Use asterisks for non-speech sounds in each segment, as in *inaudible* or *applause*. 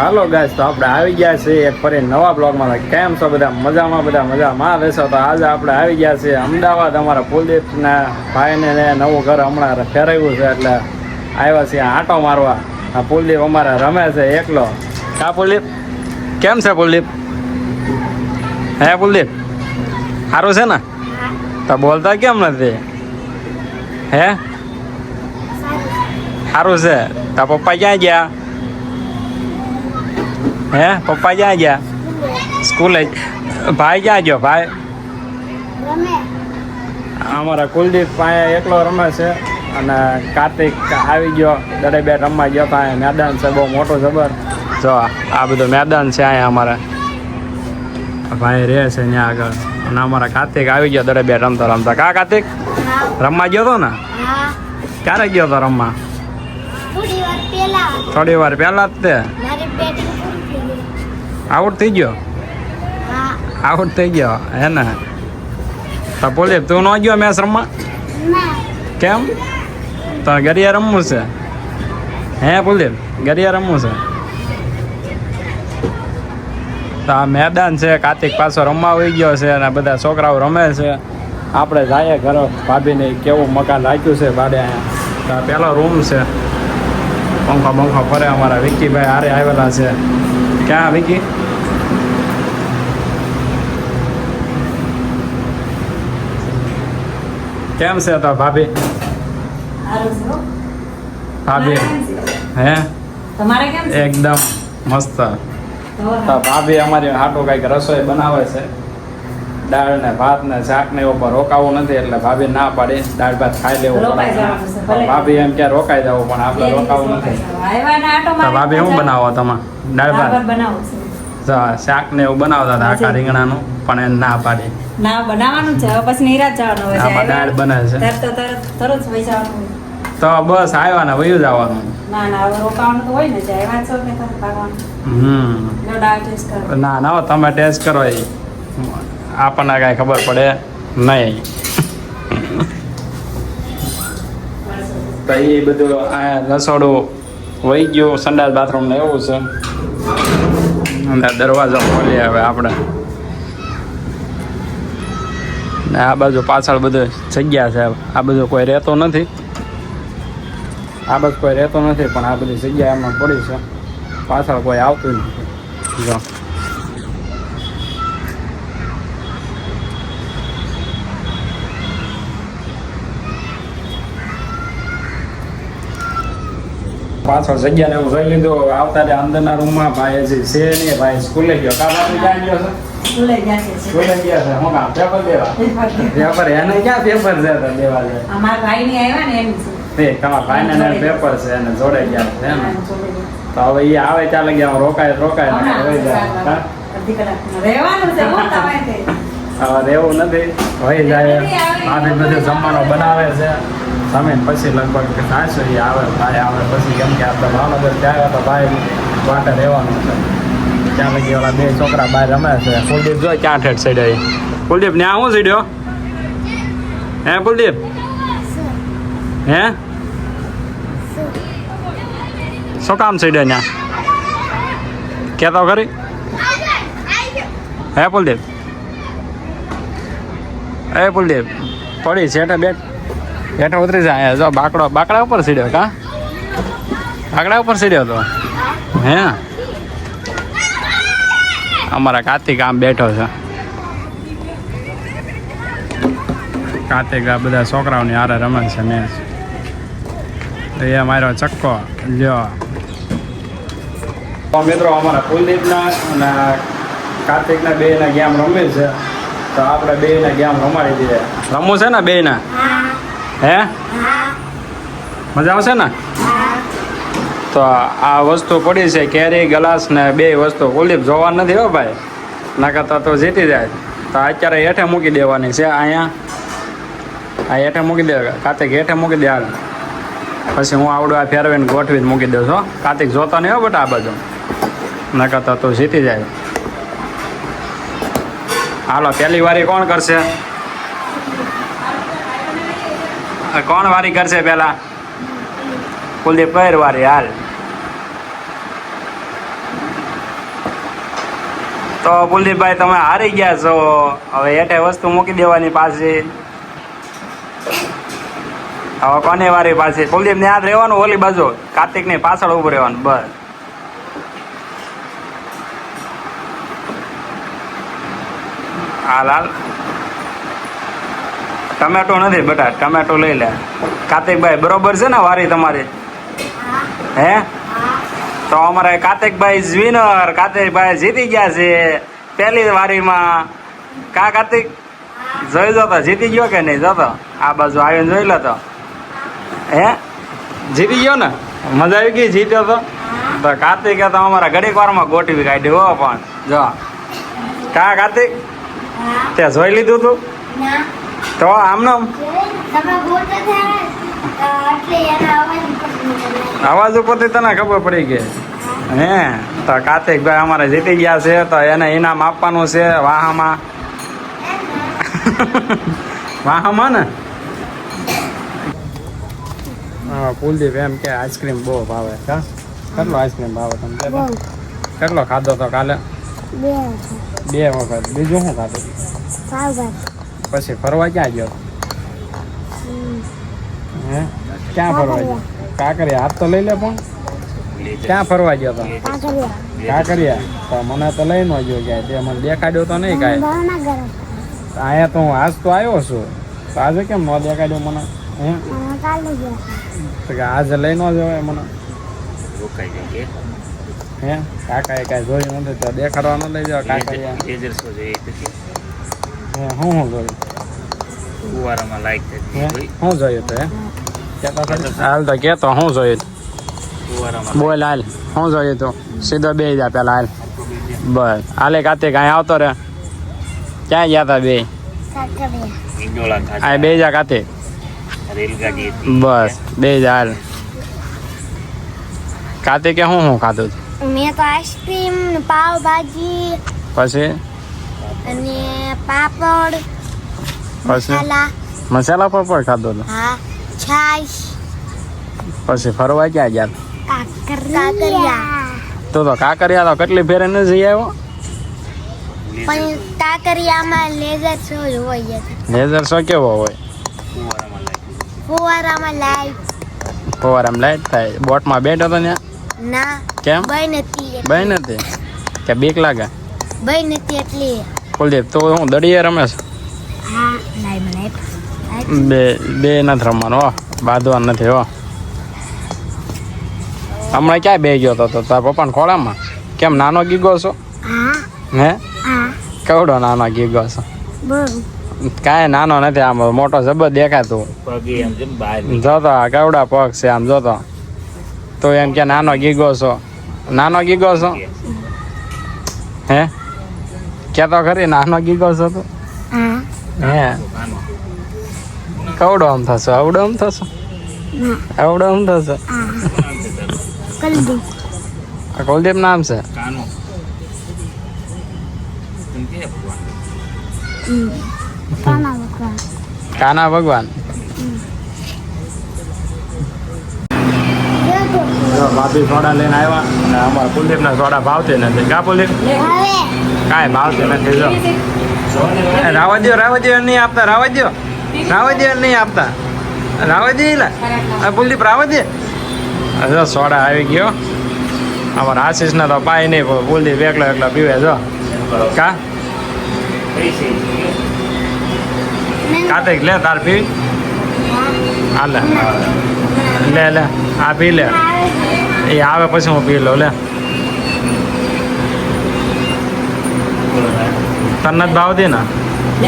હાલો guys તો આપણે આવી ગયા છીએ એક ફરી નવા બ્લોગમાં કેમ છો બધા? મજામાં બધા મજામાં. રહેશો તો આજે આપણે આવી ગયા છીએ અમદાવાદ. અમારા કુલદીપના ભાઈને નવું ઘર હમણાં ફેરવ્યું છે એટલે આવ્યા છીએ આંટો મારવા. આ કુલદીપ અમારે રમે છે એકલો. કા કુલદીપ? કેમ છે કુલદીપ? હે કુલદીપ? સારું છે ને? તો બોલતા કેમ નથી? હે? સારું છે. તા પપ્પા ક્યાં ગયા? હે? પપ્પા ક્યાં ગયા? સ્કૂલે? ભાઈ ક્યાં ગયો? ભાઈ? અમારા કુલદીપ પાસે એકલો રમે છે અને કાર્તિક આવી ગયો. દડે બે રમવા ગયો અહીંયા મેદાન છે બહુ મોટું જબર. જો આ બધું મેદાન છે અહીંયા અમારે. ભાઈ રહે છે ત્યાં આગળ. અને અમારા કાર્તિક આવી ગયો દડે બે રમતા રમતા. કા કાર્તિક? રમવા ગયો તો ને? ક્યારે ગયો તો રમવા? થોડી વાર પહેલા. થોડી વાર પહેલા જ તે મારી બેટિંગ પૂરી થઈ ગઈ આઉટ થઈ ગયો? આઉટ થઈ ગયો હે ને? તો બોલી તું ન ગયો મેચ રમવા? કેમ? તો ગરિયા રમવું છે. હે પુલીપ ગરિયા રમવું છે. તો આ મેદાન છે કાર્તિક પાછો રમવા આવી ગયો છે અને બધા છોકરાઓ રમે છે. આપણે જઈએ ઘરે ભાભીને કેવું મકાન રાખ્યું છે ભાડે અહીંયા. પહેલો રૂમ છે. પંખા બંખા ફરે અમારા વિકીભાઈ હારે આવેલા છે. ક્યાં વિક્કી? કેમ છે તો ભાભી. ભાભી. હે? તમારે કેમ છે? એકદમ મસ્ત. તો ભાભી અમારી હાટો કંઈક રસોઈ બનાવે છે. દાળ ને ભાત ને શાક ને એવું રોકાવું નથી એટલે ભાભી ના પાડી. દાળ ભાત ખાઈ લેવું પડે. ભાભી એમ ક્યાં રોકાઈ જવું પણ આપણે રોકાવું નથી. ભાભી શું બનાવો તમે દાળ ભાત? શાક ને એવું બનાવતા હતા આખા. રીંગણાનું પણ એમ ના પાડી. ના બનાવવાનું છે. હવે પછી નિરાત જવાનું હોય. આમાં દાળ બને છે. તરત તરત તરત વહી જવાનું. તો બસ આવ્યા ને વયું જવાનું. ના ના હવે રોકાવાનું તો હોય ને જે આવ્યા છો કે તમે ભાગવાનું. હમ. દાળ ટેસ્ટ કરો. ના ના તમે ટેસ્ટ કરો એ. આપણને કાંઈ ખબર પડે નહીં. તો એ બધું આ રસોડું વહી ગયું. સંડાસ બાથરૂમ ને એવું છે. અને દરવાજો ખોલીએ હવે આપણે. ને આ બાજુ પાછળ બધું જગ્યા છે. આ બધું કોઈ રહેતો નથી. આ બાજુ કોઈ રહેતો નથી, પણ આ બધી જગ્યા એમાં પડી છે. પાછળ કોઈ આવતું નથી. જો. પાછળ જગ્યાને હું જોઈ લીધો. આવતા રે અંદરના રૂમમાં ભાઈ હજી છે નહીં. ભાઈ સ્કૂલે ગયો. કા બાપુ ક્યાં ગયો છે? સ્કૂલે ગયા છે સ્કૂલે ગયા છે. હું કામ પેપર દેવા? પેપર એને ક્યાં પેપર છે તો દેવા જાય અમારા ભાઈ ની આવ્યા ને એમ છે. તે તમારા ભાઈને ને પેપર છે. એને જોડે ગયા છે એમ. તો હવે એ આવે ચાલે ગયા રોકાય રોકાય ને રહી જાય. રહેવાનું છે હું તમારે રહેવું નથી. હોય જાય. ભાભી બધું જમવાનું બનાવે છે. તમે પછી લગભગ થાશે એ આવે ભાઈ આવે પછી કેમ કે આપણે ભાવનગર ત્યાં તો ભાઈ વાટે રહેવાનું છે ત્યાં લગી ઓલા બે છોકરા બહાર રમે છે કુલદીપ જો ક્યાં ઠેઠ સીડ્યો કુલદીપ ને હું સીડ્યો હે કુલદીપ હે શું કામ સીડ્યો ત્યાં કહેતો ખરી હે કુલદીપ એ કુલદીપ પડી છે હેઠે બેઠ હેઠે ઉતરી જાય જો બાકડો બાકડા ઉપર સીડ્યો કા? બાકડા ઉપર સીડ્યો તો? હે? અમારા કાર્તિક આમ બેઠો છે. કાર્તિક આ બધા છોકરાઓની હારે રમે છે મેચ એ મારો ચક્કો, લ્યો. મિત્રો, અમારા કુલદીપના અને કાર્તિકના બેના ગેમ રમે છે. તો આપણે બેના ગેમ રમાડી દઈએ. રમવું છે ને બેના હે? મજા આવશે ને? તો આ વસ્તુ પડી છે, કેરી, ગ્લાસ ને બે વસ્તુ. કુલીપ જોવા નથી હો ભાઈ. નકર તો જીતી જાય. તો અત્યારે હેઠે મૂકી દેવાની છે અહીંયા. આ હેઠે મૂકી દે કાર્તિક હેઠે મૂકી દે હાલ. પછી હું આવડું આ ફેરવીને ગોઠવીને મૂકી દઉં છું. કાર્તિક જોતો નહીં હો બટ આ બાજુ. નકર તો જીતી જાય. હાલો, પહેલી વારી કોણ કરશે આ કોણ વારી કરશે પહેલા? કુલદીપ કઈ વારી? હાલ. તો કુલદીપભાઈ, તમે હારી ગયા છો. હવે હેઠે વસ્તુ મૂકી દેવાની પાછી. હવે કોને વારી પાછી? કુલદીપ ને યાદ રહેવાનું ઓલી બાજુ? કાર્તિકની પાછળ ઉભું રહેવાનું, બસ. હાલ હાલ. ટમેટો નથી બેટા ટમેટો લઈ લે. કાર્તિકભાઈ બરોબર છે ને વારી તમારી? હા. તો અમારે કાર્તિકભાઈ વિનર કાર્તિકભાઈ જીતી ગયા છે પહેલી વારીમાં. કા કાર્તિક જોઈ જતો જીતી ગયો કે નહીં? જતો આ બાજુ આવીને જોઈ લો તો. હે? જીતી ગયો ને? મજા આવી ગઈ જીત્યો તો? તો કાર્તિકે તો અમારા ઘડીક વારમાં ગોઠવી કાઢી હો પણ. જો. કા કાર્તિક ત્યાં તે જોઈ લીધું તું? ના. તો આમને આમ તમે બોલતા થયા એટલે એના અવાજ ઉપરથી તને ખબર પડી ગઈ. હે તો કાર્તિકભાઈ અમારે જીતી ગયા છે તો એને ઇનામ આપવાનું છે વાહામાં. વાહામાં ને? હા કુલદીપ એમ કે આઈસ્ક્રીમ બહુ ભાવે. કા કેટલો આઈસ્ક્રીમ ભાવે તમને કેટલો ખાધો તો કાલે? બે. બે વખત. બીજું શું ખાધું? પછી ફરવા ક્યાં ગયો? હે? ક્યાં ફરવા ગયો? કાંકરિયા. હાથ તો લઈ લે પણ. ક્યાં ફરવા ગયો તો? કાંકરિયા. તો મને તો લઈ ન ગયો ક્યાંય. તે મને દેખાડ્યો તો નહીં કાંઈ. અહીંયા તો હું આજ તો આવ્યો છું. તો આજે કેમ ન દેખાડ્યો મને? હે? કે આજે લઈ ન જવાય મને. હે? કાકાએ કાંઈ જોયું નથી. તો દેખાડવા ન લઈ જાવ કાંકરિયા. હે હું જોયું હે શું જોયું તો હે? હાલ તો કહેતો શું જોયું? બોલ હાલ શું જોયું તો? સીધો બે જા પેલા હાલ. બસ હાલે કાતે કાંઈ આવતો રે ક્યાં ગયા તા બે? આ બે જા કાતે. બસ બે જા હાલ. ખાતે કે હું હું ખાધું તું? મેં તો આઈસ્ક્રીમ પછી? અને પાપડ મસાલા. મસાલા પાપડ ખાધો તો હા છાશ. પછી ફરવા ક્યાં ગયા? કાકરિયા. તો તો કાકરિયા તો કેટલી ફેરે ન જઈ આવ્યો? પણ કાકરિયામાં લેઝર શો હોય છે. લેઝર શો કેવો હોય? ફુવારામાં લાઈટ. ફોર લાઈટ થાય. બોટમાં બેઠો તો ને ના કેમ? બઈ નથી ભાઈ નથી? કે બીક લાગે? બઈ નથી એટલે. કુલદીપ તો હું દડીએ રમેશ બે બે નથી રમવાનું હો. બાંધવાનું નથી હો. હમણાં ક્યાં બે ગયો હતો તો તારા પપ્પાને ખોળામાં? કેમ નાનો ગીગો છો? હે. કેવડો નાનો ગીગો છો? કાંઈ નાનો નથી આમ મોટો જબર દેખાતું. જોતો કેવડા પગ છે આમ જોતો તો એમ કે નાનો ગીગો છો? નાનો ગીગો છો? કેતો ખરી નાનો ગીગો છો તું હા હે કવડો આમ થશો આવડો આમ થશો ના આવડો આમ થશો હા કલદી આ કુલદીપ નામ છે કાના વખવા કાના ભગવાન જો ભાભી સોડા લઈને આવ્યા અને અમારા કુલદીપના સોડા ભાવતી નથી કા કુલદીપ હવે કાંઈ ભાવતી નથી જો. રાવા દ્યો રાવા દ્યો નહીં આપતા રાવા દ્યો રાવા દ્યો નહીં આપતા. રાવા દે લા આ કુલદીપ રાવા દે જો સોડા આવી ગયો. અમારા આશીષને તો પાય નહીં કુલદીપ એકલો એકલો પીવે જો. કા? કાતે લે તાર પી. હાલે લે. લે આ પી લે. એ આવે પછી હું પી લઉં લે. તને ભાવ ભાવતી ને?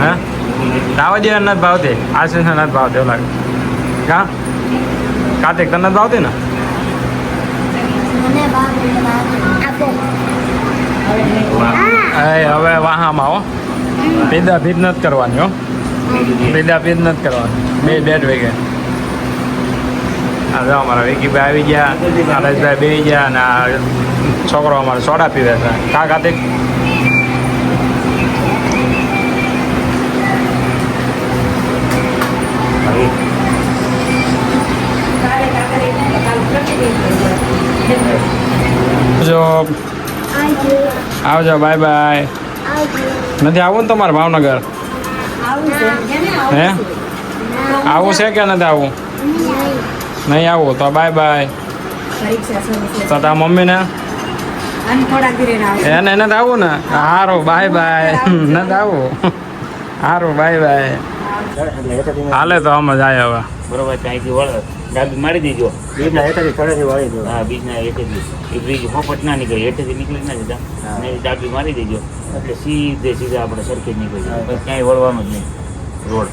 હા? દાવા દે નથી ભાવતી? આશીષ નથી ભાવતી એવું લાગે. કા? કાર્તિક તને ભાવ ભાવતી ને? હવે વાહામાં હો. પેદા ભીત નથી કરવાની હો. પેદા ભીત નથી કરવાની. બે બેટ વેગે. હા જો અમારા વિકીભાઈ આવી ગયા નરેશભાઈ બે ગયા અને છોકરો અમારો સોડા પીવે છે. કા કાર્તિક જો આવજો. આવજો બાય બાય. નથી આવવું ને તમારે ભાવનગર? આવું આવું હે? છે. આવું છે કે નથી આવવું નહીં. આવું તો બાય બાય. તો તારા મમ્મીને? એને એને આવવું ને? સારું બાય બાય. *laughs* નથી આવવું સારું બાય બાય. હાલે તો અમે જાય હવે. બરોબર ત્યાંથી વળ. ડાબી મારી દીજો. બીજના હેઠળથી થોડેથી વાળી દો. હા બીજના હેઠેથી એ બ્રિજ પોપટ ના નીકળે હેઠેથી નીકળી ના જતા. અને ડાબી મારી દેજો. એટલે સીધે સીધા આપણે સરખી નીકળી જાય ક્યાંય વળવાનું જ નહીં. રોડ.